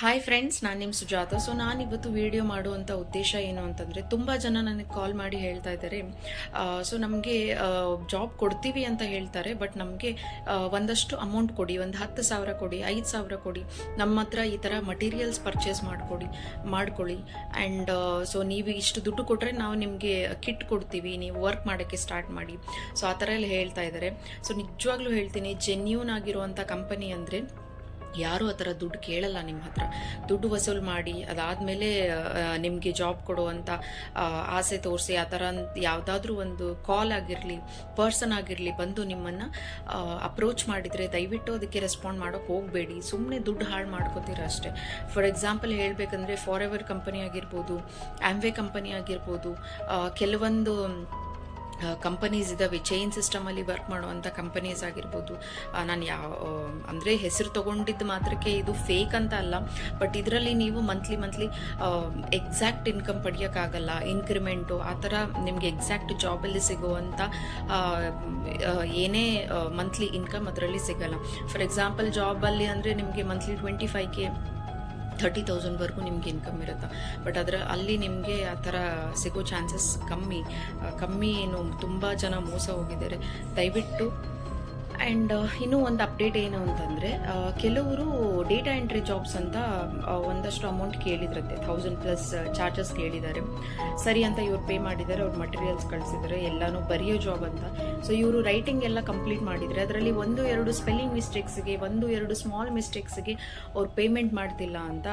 Hi friends ನಾನು ನಿಮ್ಮ Sujata. So ನಾನು ಇವತ್ತು ವಿಡಿಯೋ ಮಾಡುವಂಥ ಉದ್ದೇಶ ಏನು ಅಂತಂದರೆ, ತುಂಬ ಜನ ನನಗೆ ಕಾಲ್ ಮಾಡಿ ಹೇಳ್ತಾ ಇದ್ದಾರೆ. ಸೊ ನಮಗೆ ಜಾಬ್ ಕೊಡ್ತೀವಿ ಅಂತ ಹೇಳ್ತಾರೆ ಬಟ್ ನಮಗೆ ಒಂದಷ್ಟು ಅಮೌಂಟ್ ಕೊಡಿ. ಒಂದು ಹತ್ತು ಸಾವಿರ ಕೊಡಿ, ಐದು ಸಾವಿರ ಕೊಡಿ. ನಮ್ಮ ಹತ್ರ ಈ ಥರ ಮಟೀರಿಯಲ್ಸ್ ಪರ್ಚೇಸ್ ಮಾಡಿಕೊಡಿ, ಮಾಡ್ಕೊಳ್ಳಿ. ಆ್ಯಂಡ್ ಸೊ ನೀವು ಇಷ್ಟು ದುಡ್ಡು ಕೊಟ್ಟರೆ ನಾವು ನಿಮಗೆ ಕಿಟ್ ಕೊಡ್ತೀವಿ. ನೀವು ವರ್ಕ್ ಮಾಡೋಕ್ಕೆ ಸ್ಟಾರ್ಟ್ ಮಾಡಿ. ಸೊ ಆ ಥರ ಎಲ್ಲ ಹೇಳ್ತಾ ಇದ್ದಾರೆ. ಸೊ ನಿಜವಾಗ್ಲೂ ಹೇಳ್ತೀನಿ ಜೆನ್ಯೂನ್ ಆಗಿರುವಂಥ ಕಂಪನಿ ಅಂದರೆ ಯಾರೂ ಆ ಥರ ದುಡ್ಡು ಕೇಳಲ್ಲ ನಿಮ್ಮ ಹತ್ರ. ದುಡ್ಡು ವಸೂಲು ಮಾಡಿ, ಅದಾದಮೇಲೆ ನಿಮಗೆ ಜಾಬ್ ಕೊಡುವಂಥ ಆಸೆ ತೋರಿಸಿ, ಆ ಥರ ಯಾವುದಾದ್ರೂ ಒಂದು ಕಾಲ್ ಆಗಿರಲಿ ಪರ್ಸನ್ ಆಗಿರಲಿ ಬಂದು ನಿಮ್ಮನ್ನು ಅಪ್ರೋಚ್ ಮಾಡಿದರೆ, ದಯವಿಟ್ಟು ಅದಕ್ಕೆ ರೆಸ್ಪಾಂಡ್ ಮಾಡೋಕ್ಕೆ ಹೋಗಬೇಡಿ. ಸುಮ್ಮನೆ ದುಡ್ಡು ಹಾಳು ಮಾಡ್ಕೋತೀರ ಅಷ್ಟೇ. ಫಾರ್ ಎಕ್ಸಾಂಪಲ್ ಹೇಳಬೇಕಂದ್ರೆ ಫಾರ್ ಎವರ್ ಕಂಪನಿ ಆಗಿರ್ಬೋದು ಆ್ಯಮ್ವೆ ಕಂಪನಿ ಆಗಿರ್ಬೋದು ಕೆಲವೊಂದು ಕಂಪನೀಸ್ ಇದ್ದಾವೆ ಚೈನ್ ಸಿಸ್ಟಮಲ್ಲಿ ವರ್ಕ್ ಮಾಡುವಂಥ ಕಂಪನೀಸ್ ಆಗಿರ್ಬೋದು. ನಾನು ಯಾವ ಅಂದರೆ ಹೆಸರು ತೊಗೊಂಡಿದ್ದು ಮಾತ್ರಕ್ಕೆ ಇದು ಫೇಕ್ ಅಂತ ಅಲ್ಲ. ಬಟ್ ಇದರಲ್ಲಿ ನೀವು ಮಂತ್ಲಿ ಮಂತ್ಲಿ ಎಕ್ಸಾಕ್ಟ್ ಇನ್ಕಮ್ ಪಡೆಯೋಕ್ಕಾಗಲ್ಲ. ಇನ್ಕ್ರಿಮೆಂಟು ಆ ಥರ ನಿಮಗೆ ಎಕ್ಸಾಕ್ಟ್ ಜಾಬಲ್ಲಿ ಸಿಗುವಂಥ ಏನೇ ಮಂತ್ಲಿ ಇನ್ಕಮ್ ಅದರಲ್ಲಿ ಸಿಗಲ್ಲ. ಫಾರ್ ಎಕ್ಸಾಂಪಲ್ ಜಾಬಲ್ಲಿ ಅಂದರೆ ನಿಮಗೆ monthly twenty five K thirty ತೌಸಂಡ್ವರೆಗೂ ನಿಮ್ಗೆ ಇನ್ಕಮ್ ಇರುತ್ತೆ. ಬಟ್ ಅದರ ಅಲ್ಲಿ ನಿಮಗೆ ಆ ಥರ ಸಿಗೋ ಚಾನ್ಸಸ್ ಕಮ್ಮಿ. ಕಮ್ಮಿ ಏನು, ತುಂಬ ಜನ ಮೋಸ ಹೋಗಿದ್ದಾರೆ. ದಯವಿಟ್ಟು ಆ್ಯಂಡ್ ಇನ್ನೂ ಒಂದು ಅಪ್ಡೇಟ್ ಏನು ಅಂತಂದರೆ ಕೆಲವರು ಡೇಟಾ ಎಂಟ್ರಿ ಜಾಬ್ಸ್ ಅಂತ ಒಂದಷ್ಟು ಅಮೌಂಟ್ ಕೇಳಿದ್ರಂತೆ ಥೌಸಂಡ್ ಪ್ಲಸ್ ಚಾರ್ಜಸ್ ಕೇಳಿದ್ದಾರೆ. ಸರಿ ಅಂತ ಇವ್ರು ಪೇ ಮಾಡಿದ್ದಾರೆ, ಅವ್ರು ಮಟೀರಿಯಲ್ಸ್ ಕಳಿಸಿದ್ದಾರೆ, ಎಲ್ಲನೂ ಬರೆಯೋ ಜಾಬ್ ಅಂತ. ಸೊ ಇವರು ರೈಟಿಂಗ್ ಎಲ್ಲ ಕಂಪ್ಲೀಟ್ ಮಾಡಿದರೆ, ಅದರಲ್ಲಿ ಒಂದು, ಎರಡು ಸ್ಪೆಲ್ಲಿಂಗ್ ಮಿಸ್ಟೇಕ್ಸ್ಗೆ ಒಂದು, ಎರಡು ಸ್ಮಾಲ್ ಮಿಸ್ಟೇಕ್ಸ್ಗೆ ಅವ್ರು ಪೇಮೆಂಟ್ ಮಾಡ್ತಿಲ್ಲ ಅಂತ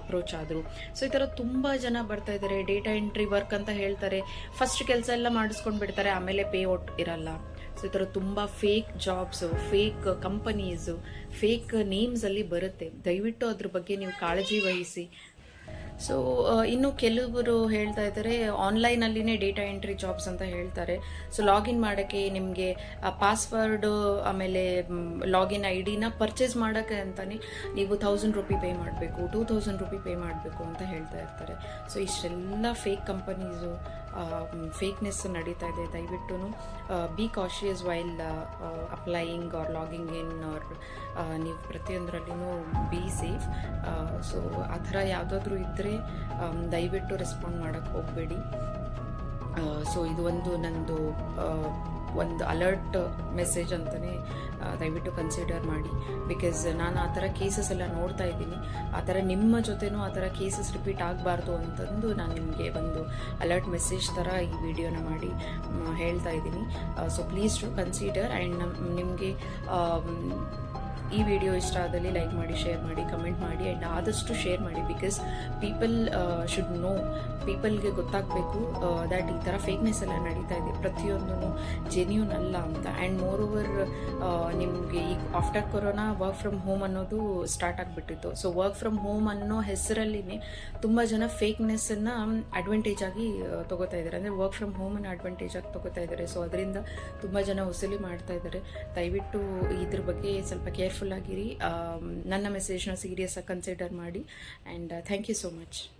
ಅಪ್ರೋಚ್ ಆದರು. ಸೊ ಈ ಥರ ತುಂಬ ಜನ ಬರ್ತಾ ಇದ್ದಾರೆ ಡೇಟಾ ಎಂಟ್ರಿ ವರ್ಕ್ ಅಂತ ಹೇಳ್ತಾರೆ. ಫಸ್ಟ್ ಕೆಲಸ ಎಲ್ಲ ಮಾಡಿಸ್ಕೊಂಡು ಬಿಡ್ತಾರೆ ಆಮೇಲೆ ಪೇ ಔಟ್ ಇರಲ್ಲ. ಸೊ ಈ ಥರ ತುಂಬ fake jobs fake companies fake ನೇಮ್ಸಲ್ಲಿ ಬರುತ್ತೆ. ದಯವಿಟ್ಟು ಅದ್ರ ಬಗ್ಗೆ ನೀವು ಕಾಳಜಿ ವಹಿಸಿ. ಸೊ ಇನ್ನು ಕೆಲವರು ಹೇಳ್ತಾ ಇದ್ದಾರೆ ಆನ್ಲೈನಲ್ಲಿನೇ ಡೇಟಾ ಎಂಟ್ರಿ ಜಾಬ್ಸ್ ಅಂತ ಹೇಳ್ತಾರೆ. ಸೊ ಲಾಗಿನ್ ಮಾಡೋಕ್ಕೆ ನಿಮಗೆ ಪಾಸ್ವರ್ಡ್ ಆಮೇಲೆ ಲಾಗಿನ್ ಐ ಡಿನ ಪರ್ಚೇಸ್ ಮಾಡೋಕ್ಕೆ ಅಂತಲೇ ನೀವು ಥೌಸಂಡ್ ರುಪಿ ಪೇ ಮಾಡಬೇಕು ಟೂ ಥೌಸಂಡ್ ರುಪಿ ಪೇ ಮಾಡಬೇಕು ಅಂತ ಹೇಳ್ತಾ ಇರ್ತಾರೆ. ಸೊ ಇಷ್ಟೆಲ್ಲ ಫೇಕ್ ಕಂಪನೀಸು ಫೇಕ್ನೆಸ್ ನಡೀತಾ ಇದೆ. ದಯವಿಟ್ಟು be cautious while applying or logging in or ನೀವು ಪ್ರತಿಯೊಂದರಲ್ಲಿನೂ ಬಿ ಸೇಫ್ ಸೊ ಆ ಥರ ಯಾವುದಾದ್ರೂ ಇದ್ದರೆ ದಯವಿಟ್ಟು ರೆಸ್ಪಾಂಡ್ ಮಾಡೋಕ್ಕೆ ಹೋಗಬೇಡಿ. ಸೊ ಇದು ಒಂದು ನಂದು ಒಂದು ಅಲರ್ಟ್ ಮೆಸೇಜ್ ಅಂತಲೇ ದಯವಿಟ್ಟು ಕನ್ಸಿಡರ್ ಮಾಡಿ. ಬಿಕಾಸ್ ನಾನು ಆ ಥರ ಕೇಸಸ್ ಎಲ್ಲ ನೋಡ್ತಾ ಇದ್ದೀನಿ. ಆ ಥರ ನಿಮ್ಮ ಜೊತೆನೂ ಆ ಥರ ಕೇಸಸ್ ರಿಪೀಟ್ ಆಗಬಾರ್ದು ಅಂತಂದು ನಾನು ನಿಮಗೆ ಒಂದು ಅಲರ್ಟ್ ಮೆಸೇಜ್ ಥರ ಈ ವಿಡಿಯೋನ ಮಾಡಿ ಹೇಳ್ತಾ ಇದ್ದೀನಿ. So please to consider and ನಮ್, ನಿಮಗೆ ಈ ವಿಡಿಯೋ ಇಷ್ಟ ಆದಲ್ಲಿ ಲೈಕ್ ಮಾಡಿ ಶೇರ್ ಮಾಡಿ ಕಮೆಂಟ್ ಮಾಡಿ ಆ್ಯಂಡ್ ಆದಷ್ಟು ಶೇರ್ ಮಾಡಿ ಬಿಕಾಸ್ ಪೀಪಲ್ ಶುಡ್ ನೋ ಪೀಪಲ್ಗೆ ಗೊತ್ತಾಗಬೇಕು ದ್ಯಾಟ್ ಈ ಥರ ಫೇಕ್ನೆಸ್ ಎಲ್ಲ ನಡೀತಾ ಇದೆ. ಪ್ರತಿಯೊಂದೂ ಜೆನ್ಯೂನ್ ಅಲ್ಲ ಅಂತ. ಆ್ಯಂಡ್ ಮೋರ್ ಓವರ್ ನಿಮಗೆ ಈಗ after corona work from home ಅನ್ನೋದು ಸ್ಟಾರ್ಟ್ ಆಗಿಬಿಟ್ಟಿತ್ತು. ಸೊ ವರ್ಕ್ ಫ್ರಮ್ ಹೋಮ್ ಅನ್ನೋ ಹೆಸರಲ್ಲಿನೇ ತುಂಬ ಜನ ಫೇಕ್ನೆಸ್ಸನ್ನು ಅಡ್ವಾಂಟೇಜ್ ಆಗಿ ತೊಗೋತಾ ತಗೋತಾ ಇದ್ದಾರೆ. ಅಂದರೆ ವರ್ಕ್ ಫ್ರಮ್ ಹೋಮನ್ನು ಅಡ್ವಾಂಟೇಜ್ ಆಗಿ ತಗೋತಾ ಇದ್ದಾರೆ. ಸೊ ಅದರಿಂದ ತುಂಬ ಜನ ವಸೂಲಿ ಮಾಡ್ತಾ ಇದ್ದಾರೆ. ದಯವಿಟ್ಟು ಇದ್ರ ಬಗ್ಗೆ ಸ್ವಲ್ಪ ಕೇರ್ಫುಲ್ ಆಗಿರಿ. ಆಮ್, ನನ್ನ ಮೆಸೇಜ್ನ ಸೀರಿಯಸ್ ಆಗಿ ಕನ್ಸಿಡರ್ ಮಾಡಿ. And thank you so much